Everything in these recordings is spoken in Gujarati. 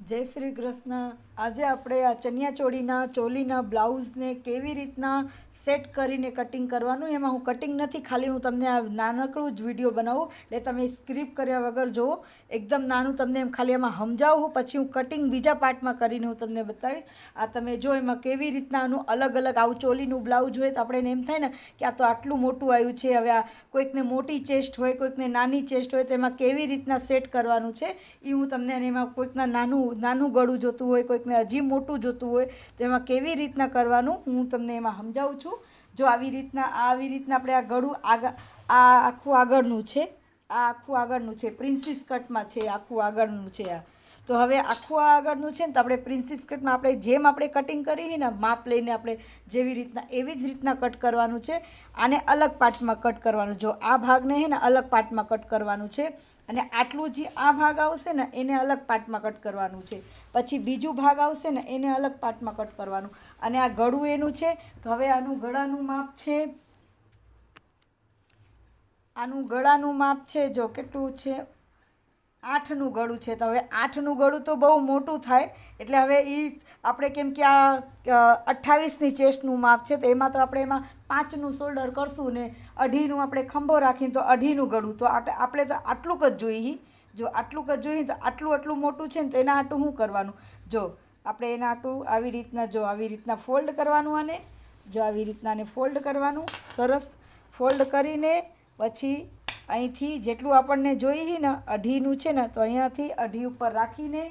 જય શ્રી કૃષ્ણ. આજે આપણે આ ચણિયાચોળીના ચોલીના બ્લાઉઝને કેવી રીતના સેટ કરીને કટિંગ કરવાનું, એમાં હું કટિંગ નથી, ખાલી હું તમને આ નાનકડું જ વીડિયો બનાવું. એટલે તમે સ્ક્રીપ કર્યા વગર જુઓ, એકદમ નાનું તમને એમ ખાલી એમાં સમજાવું, પછી હું કટિંગ બીજા પાર્ટમાં કરીને હું તમને બતાવીશ. આ તમે જો એમાં કેવી રીતના આનું અલગ અલગ આવું ચોલીનું બ્લાઉઝ હોય, તો આપણે એમ થાય ને કે આ તો આટલું મોટું આવ્યું છે, હવે આ કોઈકને મોટી ચેસ્ટ હોય, કોઈકને નાની ચેસ્ટ હોય, તો એમાં કેવી રીતના સેટ કરવાનું છે એ હું તમને એમાં કોઈકના નાનું નાનું ગળું જોતું હોય કોઈકને હજી મોટું જોતું હોય તો એમાં કેવી રીતના કરવાનું હું તમને એમાં સમજાવું છું. જો આવી રીતના આવી રીતના આપણે આ ગળું આગળ, આ આખું આગળનું છે, આ આખું આગળનું છે, પ્રિન્સિસ કટમાં છે, આખું આગળનું છે આ. તો હવે આખું આ આગળનું છે ને તો આપણે પ્રિન્સી કટમાં આપણે જેમ આપણે કટિંગ કરી ને, માપ લઈને આપણે જેવી રીતના, એવી જ રીતના કટ કરવાનું છે આને અલગ પાર્ટમાં કટ કરવાનું. જો આ ભાગને હે ને અલગ પાર્ટમાં કટ કરવાનું છે અને આટલું જે આ ભાગ આવશે ને, એને અલગ પાર્ટમાં કટ કરવાનું છે. પછી બીજું ભાગ આવશે ને, એને અલગ પાર્ટમાં કટ કરવાનું. અને આ ગળું એનું છે, તો હવે આનું ગળાનું માપ છે, આનું ગળાનું માપ છે જો કેટલું છે? આઠનું ગળું છે. તો હવે આઠનું ગળું તો બહુ મોટું થાય. એટલે હવે એ આપણે કેમ કે આ અઠ્ઠાવીસની ચેસ્ટનું માપ છે. તો એમાં તો આપણે એમાં પાંચનું શોલ્ડર કરશું ને અઢીનું આપણે ખંભો રાખીને તો અઢીનું ગળું. તો આપણે તો આટલું જ જોઈએ. જો આટલું જ જોઈએ તો આટલું આટલું મોટું છે ને તો એના આટું શું કરવાનું? જો આપણે એના આટું આવી રીતના, જો આવી રીતના ફોલ્ડ કરવાનું અને જો આવી રીતના ફોલ્ડ કરવાનું. સરસ. ફોલ્ડ કરીને પછી અહીંથી જેટલું આપણને જોઈએ ને, અઢીનું છે ને, તો અહીંયાથી અઢી ઉપર રાખીને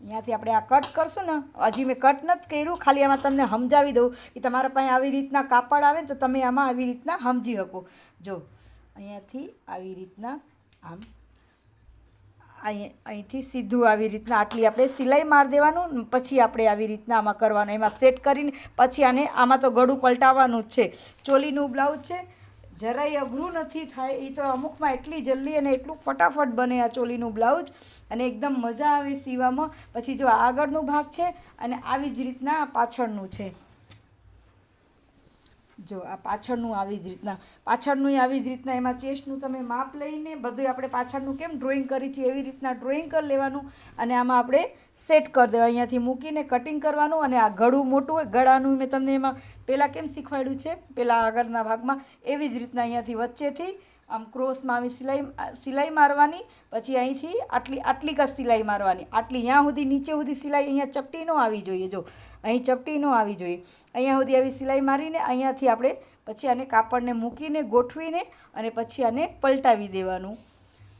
અહીંયાથી આપણે આ કટ કરશું ને. હજી મેં કટ નથી કર્યું, ખાલી આમાં તમને સમજાવી દઉં કે તમારા પાસે આવી રીતના કાપડ આવે તો તમે આમાં આવી રીતના સમજી શકો. જો, અહીંયાથી આવી રીતના આમ, અહીં, અહીંથી સીધું આવી રીતના આટલી આપણે સિલાઈ માર દેવાનું પછી આપણે આવી રીતના આમાં કરવાનું. એમાં સેટ કરીને પછી આને, આમાં તો ગળું પલટાવવાનું જ છે. ચોલીનું બ્લાઉઝ છે જરાય અઘરું નથી થાય એ તો અમુકમાં એટલી જલ્દી અને એટલું ફટાફટ બને આ ચોલીનું બ્લાઉઝ અને એકદમ મજા આવે સીવામાં. પછી જો આગળનો ભાગ છે અને આવી જ રીતના પાછળનું છે. જો આ પાછળનું આવી જ રીતના, પાછળનું આવી જ રીતના એમાં ચેસ્ટનું તમે માપ લઈને બધું આપણે પાછળનું કેમ ડ્રોઈંગ કરી છે એવી રીતના ડ્રોઈંગ કરી લેવાનું અને આમાં આપણે સેટ કરી દેવા અહીંયાથી મૂકીને કટિંગ કરવાનું અને આ ગળું મોટું હોય, ગળાનું મેં તમને એમાં પહેલાં કેમ શીખવાડ્યું છે? પહેલાં આગળના ભાગમાં એવી જ રીતના અહીંયાથી વચ્ચેથી આમ ક્રોસમાં આવી સિલાઈ સિલાઈ મારવાની, પછી અહીંથી આટલી આટલી કસ સિલાઈ મારવાની. આટલી અહીંયા સુધી, નીચે સુધી સિલાઈ અહીંયા ચપટી ન આવી જોઈએ. જો, અહીં ચપટી ન આવી જોઈએ. અહીંયા સુધી આવી સિલાઈ મારીને અહીંયાથી આપણે પછી આને કાપડને મૂકીને, ગોઠવીને અને પછી આને પલટાવી દેવાનું.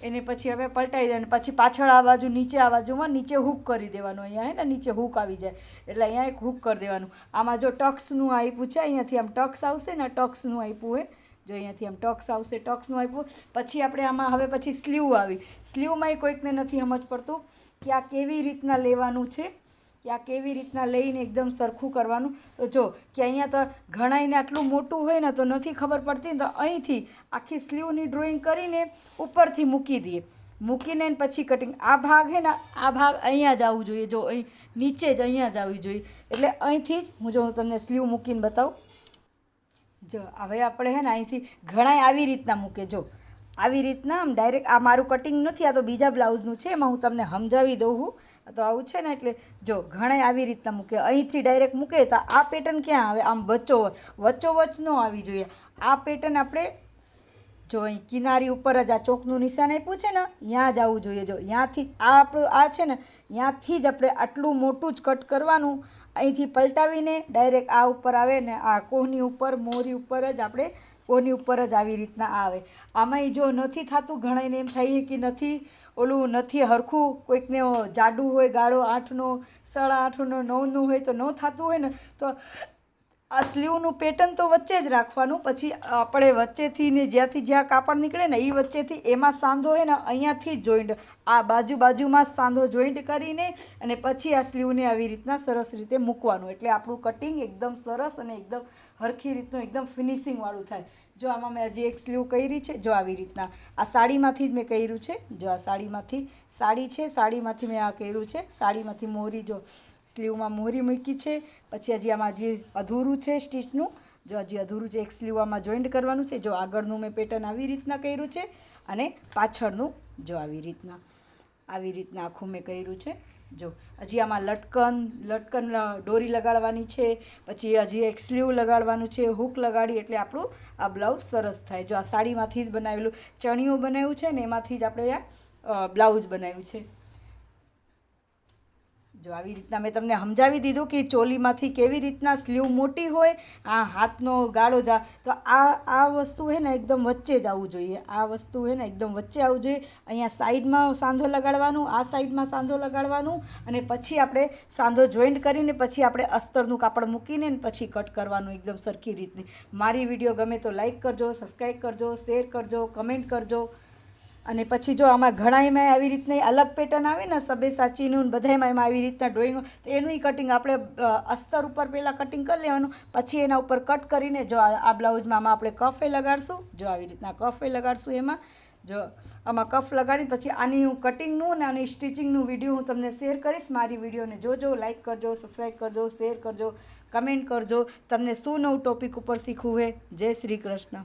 એને પછી હવે પલટાવી દેવાનું પછી પાછળ આ બાજુ, નીચે આ બાજુમાં નીચે હૂક કરી દેવાનું. અહીંયા હે ને, નીચે હૂક આવી જાય. એટલે અહીંયા એક હૂક કરી દેવાનું. આમાં જો ટક્સનું આપ્યું છે, અહીંયાથી આમ ટક્સ આવશે ને ટક્સનું આપ્યું હોય જો અહીંયાથી આમ ટક્સ આવશે, ટોક્સનું આપ્યું. પછી આપણે આમાં હવે પછી સ્લીવ આવી. સ્લીવમાંય કોઈકને નથી સમજ પડતું કે આ કેવી રીતના લેવાનું છે, કે આ કેવી રીતના લઈને એકદમ સરખું કરવાનું. તો જો, કે અહીંયા તો ઘણાઈને આટલું મોટું હોય ને તો નથી ખબર પડતી ને તો અહીંથી આખી સ્લીવની ડ્રોઈંગ કરીને ઉપરથી મૂકી દઈએ. મૂકીને પછી કટિંગ આ ભાગ હે ને, આ ભાગ અહીંયા જ આવવું જોઈએ. જો અહીં નીચે જ અહીંયા જ આવવી જોઈએ. એટલે અહીંથી જ હું જો હું તમને સ્લીવ મૂકીને બતાવું. જો, હવે આપણે હે ને અહીંથી ઘણાય આવી રીતના મૂકે. જો, આવી રીતના આમ ડાયરેક્ટ આ મારું કટિંગ નથી, આ તો બીજા બ્લાઉઝનું છે, એમાં હું તમને સમજાવી દઉં હું. તો આવું છે ને એટલે, જો, ઘણાય આવી રીતના મૂકે. અહીંથી ડાયરેક્ટ મૂકે તો આ પેટર્ન ક્યાં આવે? આમ વચ્ચો વચ્ચોવચ ન આવી જોઈએ. આ પેટર્ન આપણે જો અહીં કિનારી ઉપર જ આ ચોકનું નિશાન આપ્યું છે ને ત્યાં જ આવવું જોઈએ. જો ત્યાંથી આ આપણું આ છે ને ત્યાંથી જ આપણે આટલું મોટું જ કટ કરવાનું, અહીંથી પલટાવીને ડાયરેક્ટ આ ઉપર આવે ને, આ કોહની ઉપર, મોરી ઉપર જ આપણે કોહની ઉપર જ આવી રીતના આવે. આમાંય જો નથી થતું ઘણાને એમ થાય કે નથી, ઓલું નથી હરખું, કોઈકને જાડું હોય, ગાળો આઠનો, સાડા આઠનો, નવનું હોય તો ન થતું હોય ને, તો આ સ્લીવનું પેટર્ન તો વચ્ચે જ રાખવાનું. પછી આપણે વચ્ચેથી ને જ્યાંથી જ્યાં કાપડ નીકળે ને એ વચ્ચેથી એમાં સાંધો હોય ને અહીંયાથી જોઈન્ટ આ બાજુ બાજુમાં સાંધો જોઈન્ટ કરીને અને પછી આ સ્લીવને આવી રીતના સરસ રીતે મૂકવાનું. એટલે આપણું કટિંગ એકદમ સરસ અને એકદમ હરખી રીતનું, એકદમ ફિનિશિંગવાળું થાય. જો આમાં મેં હજી એક સ્લીવ કરી છે, જો આવી રીતના. આ સાડીમાંથી જ મેં કર્યું છે. જો આ સાડીમાંથી, સાડી છે, સાડીમાંથી મેં આ કર્યું છે. સાડીમાંથી મોરી જો સ્લીવમાં મોરી મૂકી છે. પછી હજી આમાં હજી અધૂરું છે સ્ટીચનું, જો હજી અધૂરું છે, એક સ્લીવ આમાં જોઈન્ટ કરવાનું છે. જો આગળનું મેં પેટર્ન આવી રીતના કર્યું છે અને પાછળનું જો આવી રીતના આવી રીતના આખું મેં કર્યું છે. જો હજી આમાં લટકન લટકન દોરી લગાડવાની છે. પછી હજી એક સ્લીવ લગાડવાનું છે, હૂક લગાડી, એટલે આપણું આ બ્લાઉઝ સરસ થાય. જો આ સાડીમાંથી જ બનાવેલું ચણિયું બનાવ્યું છે ને એમાંથી જ આપણે આ બ્લાઉઝ બનાવ્યું છે. જો આવી રીતના મેં તમને સમજાવી દીધું કે ચોલીમાંથી કેવી રીતના સ્લીવ મોટી હોય, આ હાથનો ગાળો જા, તો આ આ વસ્તુ હે ને એકદમ વચ્ચે જ આવવું જોઈએ. આ વસ્તુ છે ને એકદમ વચ્ચે આવવું જોઈએ. અહીંયા સાઈડમાં સાંધો લગાડવાનું, આ સાઈડમાં સાંધો લગાડવાનું અને પછી આપણે સાંધો જોઈન્ટ કરીને પછી આપણે અસ્તરનું કાપડ મૂકીને પછી કટ કરવાનું એકદમ સરખી રીતની. મારી વીડિયો ગમે તો લાઈક કરજો, સબસ્ક્રાઈબ કરજો, શેર કરજો, કમેન્ટ કરજો. અને પછી જો આમાં ઘણાયમાં આવી રીતની અલગ પેટર્ન આવે ને સબે સાચીનું ને બધાયમાં એમાં આવી રીતના ડ્રોઈંગ તો એનું કટિંગ આપણે અસ્તર ઉપર પહેલાં કટિંગ કરી લેવાનું, પછી એના ઉપર કટ કરીને જો આ બ્લાઉઝમાં આમાં આપણે કફે લગાડશું, જો આવી રીતના કફે લગાડશું એમાં, જો આમાં કફ લગાડી પછી આની હું કટિંગનું ને આની સ્ટિચિંગનું વીડિયો હું તમને શેર કરીશ, મારી વિડીયોને જોજો લાઇક કરજો સબસ્ક્રાઈબ કરજો શેર કરજો કમેન્ટ કરજો, તમને શું નવું ટોપિક ઉપર શીખવું હે? જય શ્રી કૃષ્ણ.